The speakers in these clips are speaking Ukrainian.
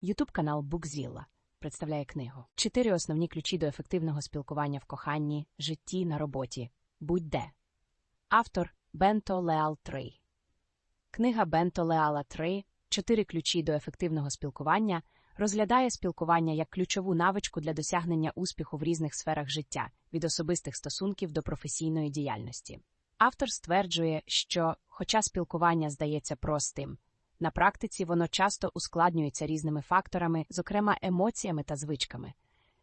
Ютуб канал Букзілла представляє книгу Чотири основні ключі до ефективного спілкування в коханні, житті на роботі. Будь-де. Автор Бенто Леал 3. Книга Бенто Леала 3 Чотири ключі до ефективного спілкування розглядає спілкування як ключову навичку для досягнення успіху в різних сферах життя від особистих стосунків до професійної діяльності. Автор стверджує, що, хоча спілкування здається простим, на практиці воно часто ускладнюється різними факторами, зокрема емоціями та звичками.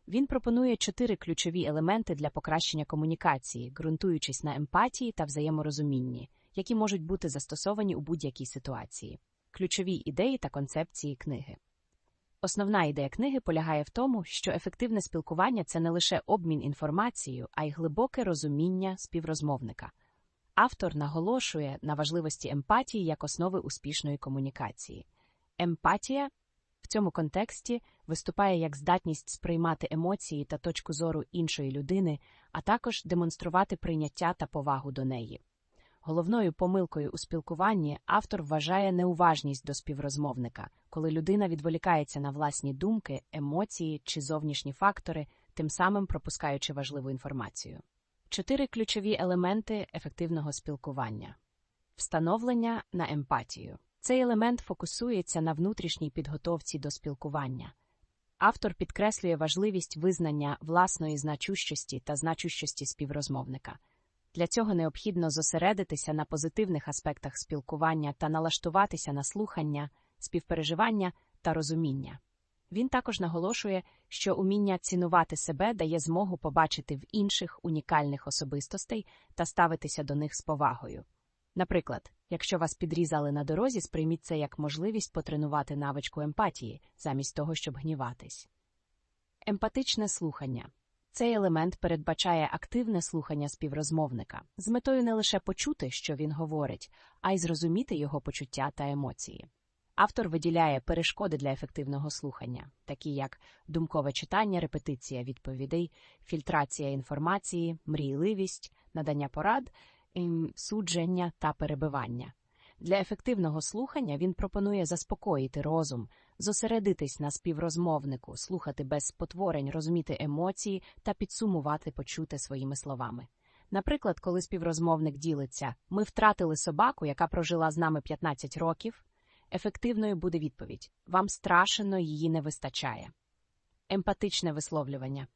Він пропонує чотири ключові елементи для покращення комунікації, ґрунтуючись на емпатії та взаєморозумінні, які можуть бути застосовані у будь-якій ситуації, ключові ідеї та концепції книги. Основна ідея книги полягає в тому, що ефективне спілкування це не лише обмін інформацією, а й глибоке розуміння співрозмовника. Автор наголошує на важливості емпатії як основи успішної комунікації. Емпатія в цьому контексті виступає як здатність сприймати емоції та точку зору іншої людини, а також демонструвати прийняття та повагу до неї. Головною помилкою у спілкуванні автор вважає неуважність до співрозмовника, коли людина відволікається на власні думки, емоції чи зовнішні фактори, тим самим пропускаючи важливу інформацію. Чотири ключові елементи ефективного спілкування встановлення на емпатію. Цей елемент фокусується на внутрішній підготовці до спілкування. Автор підкреслює важливість визнання власної значущості та значущості співрозмовника. Для цього необхідно зосередитися на позитивних аспектах спілкування та налаштуватися на слухання, співпереживання та розуміння. Він також наголошує, що уміння цінувати себе дає змогу побачити в інших унікальних особистостей та ставитися до них з повагою. Наприклад, якщо вас підрізали на дорозі, сприйміть це як можливість потренувати навичку емпатії, замість того, щоб гніватись. Емпатичне слухання цей елемент передбачає активне слухання співрозмовника з метою не лише почути, що він говорить, а й зрозуміти його почуття та емоції. Автор виділяє перешкоди для ефективного слухання, такі як думкове читання, репетиція відповідей, фільтрація інформації, мрійливість, надання порад, судження та перебивання. Для ефективного слухання він пропонує заспокоїти розум, зосередитись на співрозмовнику, слухати без спотворень, розуміти емоції та підсумувати почуте своїми словами. Наприклад, коли співрозмовник ділиться, ми втратили собаку, яка прожила з нами 15 років. Ефективною буде відповідь вам страшенно її не вистачає. Емпатичне висловлювання.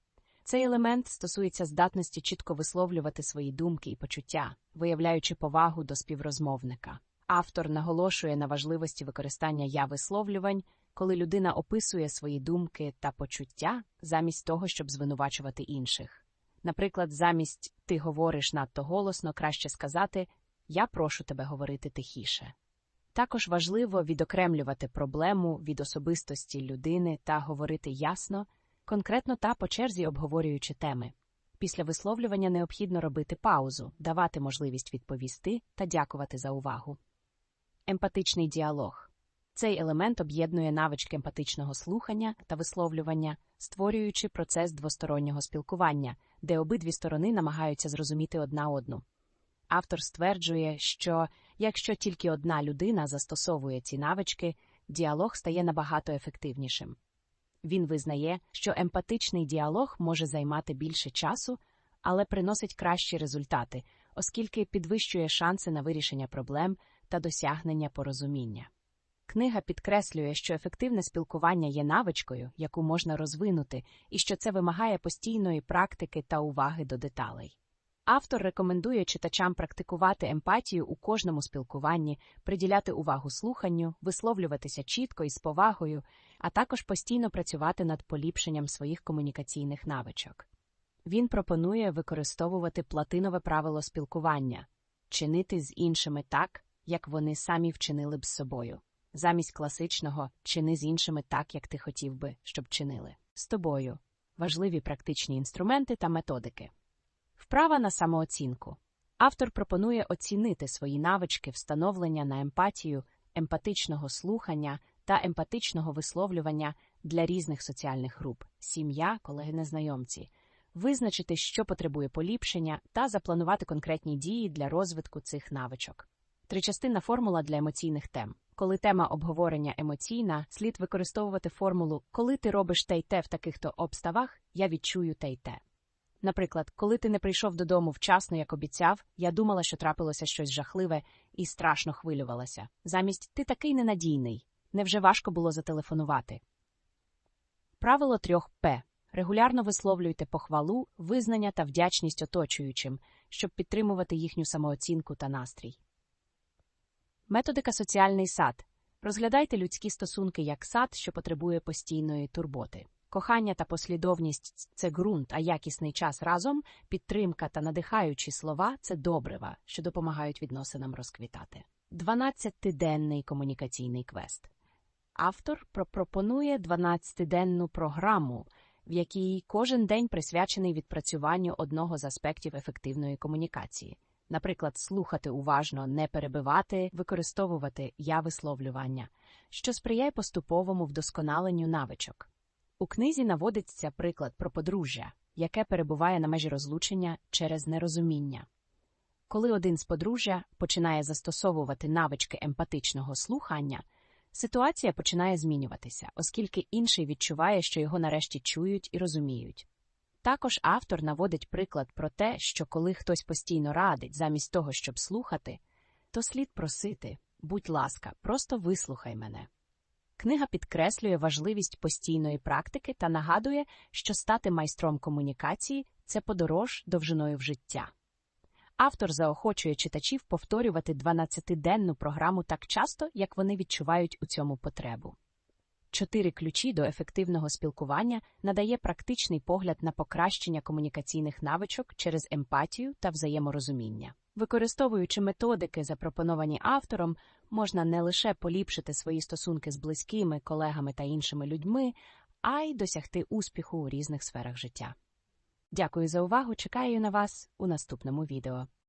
Цей елемент стосується здатності чітко висловлювати свої думки і почуття, виявляючи повагу до співрозмовника. Автор наголошує на важливості використання я висловлювань, коли людина описує свої думки та почуття замість того, щоб звинувачувати інших. Наприклад, замість ти говориш надто голосно, краще сказати Я прошу тебе говорити тихіше. Також важливо відокремлювати проблему від особистості людини та говорити ясно, конкретно та по черзі обговорюючи теми. Після висловлювання необхідно робити паузу, давати можливість відповісти та дякувати за увагу. Емпатичний діалог цей елемент об'єднує навички емпатичного слухання та висловлювання, створюючи процес двостороннього спілкування, де обидві сторони намагаються зрозуміти одна одну. Автор стверджує, що якщо тільки одна людина застосовує ці навички, діалог стає набагато ефективнішим. Він визнає, що емпатичний діалог може займати більше часу, але приносить кращі результати, оскільки підвищує шанси на вирішення проблем та досягнення порозуміння. Книга підкреслює, що ефективне спілкування є навичкою, яку можна розвинути, і що це вимагає постійної практики та уваги до деталей. Автор рекомендує читачам практикувати емпатію у кожному спілкуванні, приділяти увагу слуханню, висловлюватися чітко і з повагою, а також постійно працювати над поліпшенням своїх комунікаційних навичок. Він пропонує використовувати платинове правило спілкування, чинити з іншими так, як вони самі вчинили б з собою, замість класичного чини з іншими так, як ти хотів би, щоб чинили з тобою. Важливі практичні інструменти та методики. Вправа на самооцінку. Автор пропонує оцінити свої навички встановлення на емпатію, емпатичного слухання та емпатичного висловлювання для різних соціальних груп сім'я, колеги незнайомці, визначити, що потребує поліпшення, та запланувати конкретні дії для розвитку цих навичок. Тричастинна формула для емоційних тем. Коли тема обговорення емоційна, слід використовувати формулу Коли ти робиш те й те в таких-то обставах, я відчую те й те. Наприклад, коли ти не прийшов додому вчасно, як обіцяв, я думала, що трапилося щось жахливе і страшно хвилювалася. Замість ти такий ненадійний. Невже важко було зателефонувати? Правило трьох П. Регулярно висловлюйте похвалу, визнання та вдячність оточуючим, щоб підтримувати їхню самооцінку та настрій. Методика соціальний сад. Розглядайте людські стосунки як сад, що потребує постійної турботи. Кохання та послідовність це ґрунт, а якісний час разом, підтримка та надихаючі слова це добрива, що допомагають відносинам розквітати. 12-денний комунікаційний квест. Автор пропонує 12-денну програму, в якій кожен день присвячений відпрацюванню одного з аспектів ефективної комунікації. Наприклад, слухати уважно, не перебивати, використовувати я висловлювання, що сприяє поступовому вдосконаленню навичок. У книзі наводиться приклад про подружжя, яке перебуває на межі розлучення через нерозуміння. Коли один з подружжя починає застосовувати навички емпатичного слухання, ситуація починає змінюватися, оскільки інший відчуває, що його нарешті чують і розуміють. Також автор наводить приклад про те, що коли хтось постійно радить замість того, щоб слухати, то слід просити будь ласка, просто вислухай мене. Книга підкреслює важливість постійної практики та нагадує, що стати майстром комунікації це подорож довжиною в життя. Автор заохочує читачів повторювати 12-денну програму так часто, як вони відчувають у цьому потребу. Чотири ключі до ефективного спілкування надає практичний погляд на покращення комунікаційних навичок через емпатію та взаєморозуміння. Використовуючи методики, запропоновані автором, можна не лише поліпшити свої стосунки з близькими, колегами та іншими людьми, а й досягти успіху у різних сферах життя. Дякую за увагу! Чекаю на вас у наступному відео.